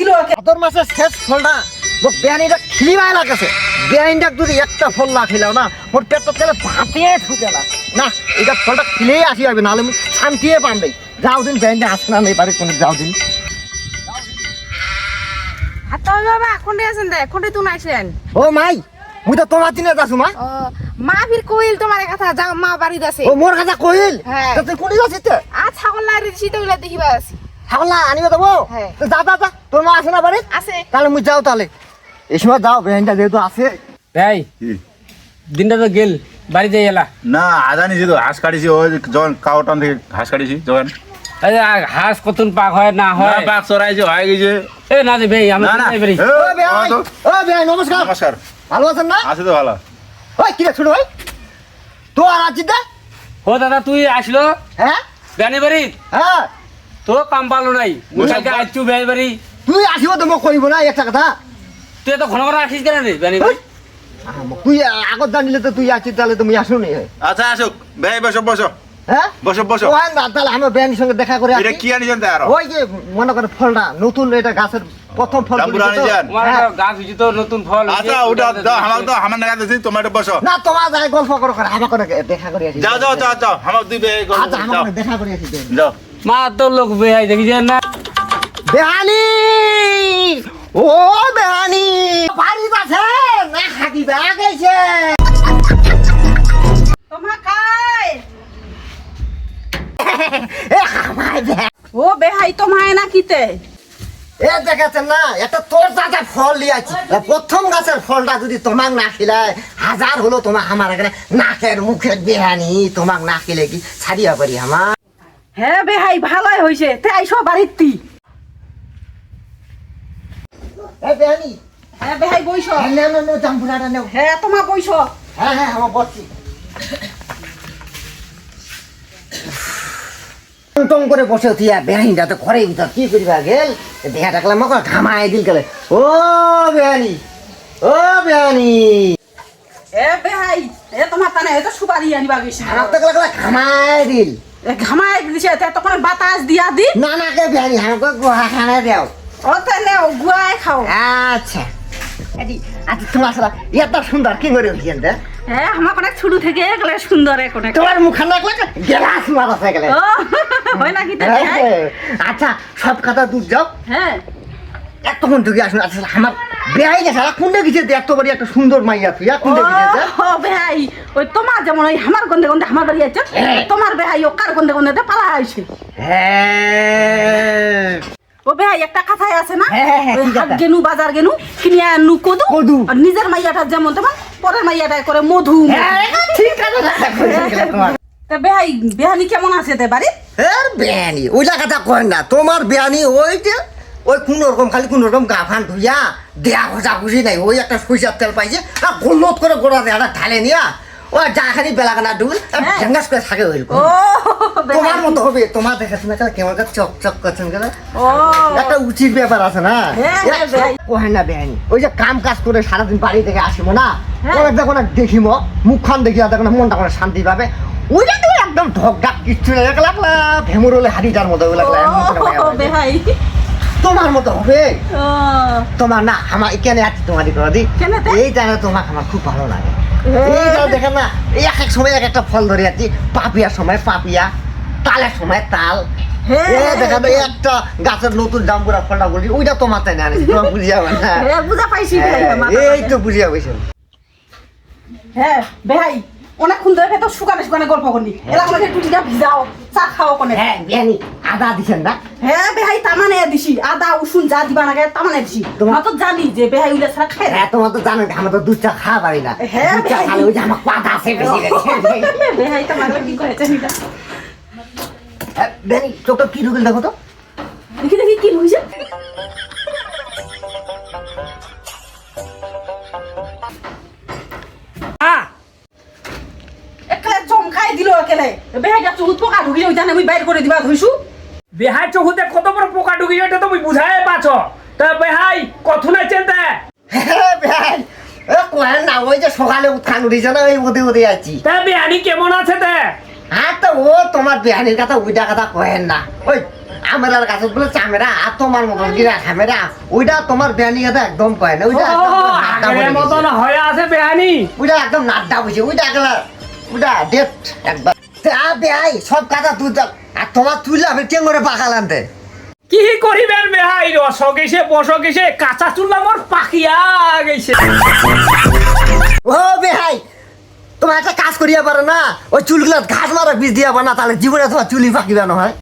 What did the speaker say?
দিল ওকে। ভাদর মাসের শেষ ফলটা মোক বেআইনিটা খিলিবাই লাগেছে। বেআইনটাক যদি একটা ফল না খিলাও না মোর পেটত কেলে ভাতে ঢুকে না। না এটা ফলটা খিলেই আসি হবে নাহলে শান্তিয়ে পাম দেই যাও দিন বেআইনটা আসে না নেই পারে কোনো যাও দিন। ও মাই মুই তো তোমার দিনে যাচ্ছ মা। মা ফির কইল তোমার কথা যাও মা বাড়িতে আছে ও মোর কাছে কইল হ্যাঁ। তো তুই কোনি যাচ্ছিস তো আ ছাগল না রিছি তো দেখিবা আছে ছাগল আনিবে দেবো হ্যাঁ। তো যা যা যা। তোর মা আসে না বাড়ি? আছে। তাহলে মুই যাও তাহলে। এই সময় যাও বেআইনটা যেহেতু আছে। ভাই দিনটা তো গেল বাড়িতে এলা। না আদা নিছি তো হাঁস কাটিছি ওই যখন কাউটান থেকে হাঁস কাটিছি যখন। এই যে হাঁস কতন পাক হয় না না হয় পাক চড়াইছে হয়ে গেছে। এ না যে ভাই আমি না এ, ও বেআই নমস্কার। নমস্কার। ভালো আছেন না? আছে তো ভালো। ওই কিরে ছোট ভাই? তো আর আছিস না? ও দাদা তুই আসলো? হ্যাঁ? বেনি বাড়ি? হ্যাঁ। তো কাম পালো নাই। মুসাইকে আইছু বেনি বাড়ি। তুই আসিব তো মোক কইব না একটা কথা। তুই তো ঘন ঘন আসিস কেন রে আহ, তুই আগত জানিলে তো তুই আছিস তাহলে তুমি আসো নি। আচ্ছা আসুক। ভাই বসো বসো। হ্যাঁ? বসো বসো। ও না তাহলে আমার বেআইনির সঙ্গে দেখা করে এটা আসি। কি আনিছেন তাই আরও? ওই যে মনে করে ফলটা নতুন এটা গাছের প্রথম ফল জাম্বুরা তুলেছে তো। আনিছেন? হ্যাঁ। গাছ হইছে তো নতুন ফল আচ্ছা ওটা দাও আমার তো আমার না কাছে তোমার বসো। না তোমার যাই গল্প করো করে আমার করে দেখা করে আসি। যাও যাও যাও যাও আমার দুই ভাই গল্প আচ্ছা করি, আমার দেখা করে আসি যাও। মা তো লোক বেহাই দেখি না? বেহানি। ও বেহানি। বাড়ি আছে? না হাতি ব্যাগ গেছে। তোমার খাই ও বেহাই তোমায় না কিতে এ দেখাচ্ছেন না? একটা তোর দাদা ফল লিয়াছি প্রথম গাছের ফলটা যদি তোমাক না খিলায় হাজার হলো তোমার আমার এখানে নাকের মুখের বেহানি। তোমাক না খেলে কি? ছাড়িয়া পারি আমার? হ্যাঁ বেহাই ভালোই হইছে। তে আইসো বাড়িতে। এ বেহানি হ্যাঁ বেহাই হ্যাঁ, নেও হ্যাঁ তোমার হ্যাঁ হ্যাঁ আমার বসছি টং করে বসে থিয়া বেহানিটা তো ঘরে ভিতর কি করিবা গেল? দেখা ডাকলাম মক ঘামাই দিল গেলে। ও বেহানি ও বেহানি এ বেহাই এ তোমার তানে এত সুপারি আনিবা গেছি। আমার তো লাগলা ঘামাই দিল। এ ঘামাই দিছে তে তখন বাতাস দিয়া দি। না না কে বেহানি আমাকে গুহা খানা দেও। ও খাও। আচ্ছা। আচ্ছা তোমার এত সুন্দর কি করে হ্যাঁ আমার অনেক ছোট থেকে সুন্দর এখন তোমার মুখে লাগলা গেলাস মারা গেলে হয় নাকি আচ্ছা সব কথা যাও। হ্যাঁ। এতক্ষণ থেকে আসুন আচ্ছা আমার বেহাই গেছে আর কোনটা গেছে এত বড় একটা সুন্দর মাইয়া তুই আর গেছে ও বেহাই। ওই তোমার যেমন ওই আমার গন্ধে গন্ধে আমার বাড়ি আছে হ্যাঁ। তোমার বেহাই ও কার গন্ধে গন্ধে পালা আইছে হ্যাঁ। ও বেহাই একটা কথাই আছে না? হ্যাঁ, হ্যাঁ, ঠিক হাট গেনু বাজার গেনু কিনিয়া নু কদু কদু। আর নিজের মাইয়াটা যেমন তেমন পরের মাইয়াটা করে মধু হ্যাঁ, ঠিক আছে তা বেহাই বেহানি কেমন আছে তে বাড়ি এর কয় না তোমার বেয়ানি ওই যে ওই কোন রকম খালি কোন রকম গা ফান ধুইয়া দেয়া খোঁজা খুঁজি নাই ওই একটা সরিষার তেল পাইছে আর গোলত করে গোড়া দেয়াটা ঢালে নিয়া ও যা খালি বেলা কানা ডুল হ্যাঁ। ভেঙ্গাস করে থাকে ওই তোমার মতো হবে তোমার দেখা শোনা কেমন করে চক চক করছেন গেলে? একটা উচিত ব্যাপার আছে না? হ্যাঁ, হ্যাঁ, না বেআইনি ওই যে কাম কাজ করে সারাদিন বাড়ি থেকে আসিব না? হ্যাঁ। ওই যখন দেখিম মুখখান দেখি তখন মনটা করে শান্তি পাবে। ওইটা তো একদম ঢক ডাক কিচ্ছু নেই এক লাগলা। ভেমুর হলে মতো ওই লাগলা ও হবে। বেহাই তোমার মতো হবে? তোমার না আমার এখানে আছি তোমার দি এই জায়গা তোমাকে আমার খুব ভালো লাগে। হ্যাঁ। এই জায়গা দেখে না এক এক সময় এক একটা ফল ধরে আছি। পাপিয়ার সময় পাপিয়া তালের সময় তাল। হ্যাঁ। একটা গাছের নতুন জাম্বুরা ফলটা বলছি ওইটা তো তাই না তোমার বুঝিয়া না। হ্যাঁ বুঝা পাইছি এই তো বুঝিয়া হ্যাঁ অনেকক্ষণ ধরে তো শুকানে শুকানে গল্প করলি। এলা আমাকে টুটিটা ভিজাও চা খাও কোনে হ্যাঁ বিয়ানি আদা দিছেন না? হ্যাঁ বেহাই তামানে দিছি। আদা উসুন যা দিবা নাগে তামানে দিছি। তোমার- তো জানি যে বেহাই উইলা ছাড়া না। হ্যাঁ তোমার তো জানেন আমরা তো দুধ চা খাওয়া পারি না। হ্যাঁ, চা খালে ওই যে আমার পাতা আছে বেশি বেহাই তোমার কি করেছে নিটা হ্যাঁ, বিয়ানি চোখটা কি ঢুকিল দেখো তো? দেখি দেখি কি হইছে? চমকাই দিল একলে পোকা ঢুকি ওই আমি বাইর করে দিবা ধইছু বেহাই চোখতে কত বড় পোকা ঢুকি এটা তুমি বুঝাই পাচ্ছ তা বেহাই কত নাই চিন্তা। হ্যাঁ, এ কয়েন না ওই যে সকালে উত্থান উঠেছে না ওই ওদে ওদে আছি তা বেহানি কেমন আছে তে? হ্যাঁ তো ও তোমার বিয়ানির কথা ওইটা কথা না। ওই আমেরার কাছে বলে চামেরা আর তোমার মতন গিরা খামেরা ওইটা তোমার বেয়ানি কথা একদম না ওইটা মতন দিছে। আছে বেহানি। ওইটা একদম নাড্ডা বুঝে ওইটা একলা ওইটা ডেট একবার। তা বেয়াই সব কথা তুই আর তোমার তুইলে আমি টেন করে পাকালানতে কি করিবেন বেহাই রস গেছে বস গেছে কাঁচা চুল আমার পাকিয়া গেছে। ও বেহাই তোমার একটা কাজ করিয়া পারে না ওই চুলগুলা ঘাস মারা বীজ দিয়া পারে না তাহলে জীবনে তোমার চুলি পাকিবে না হয়।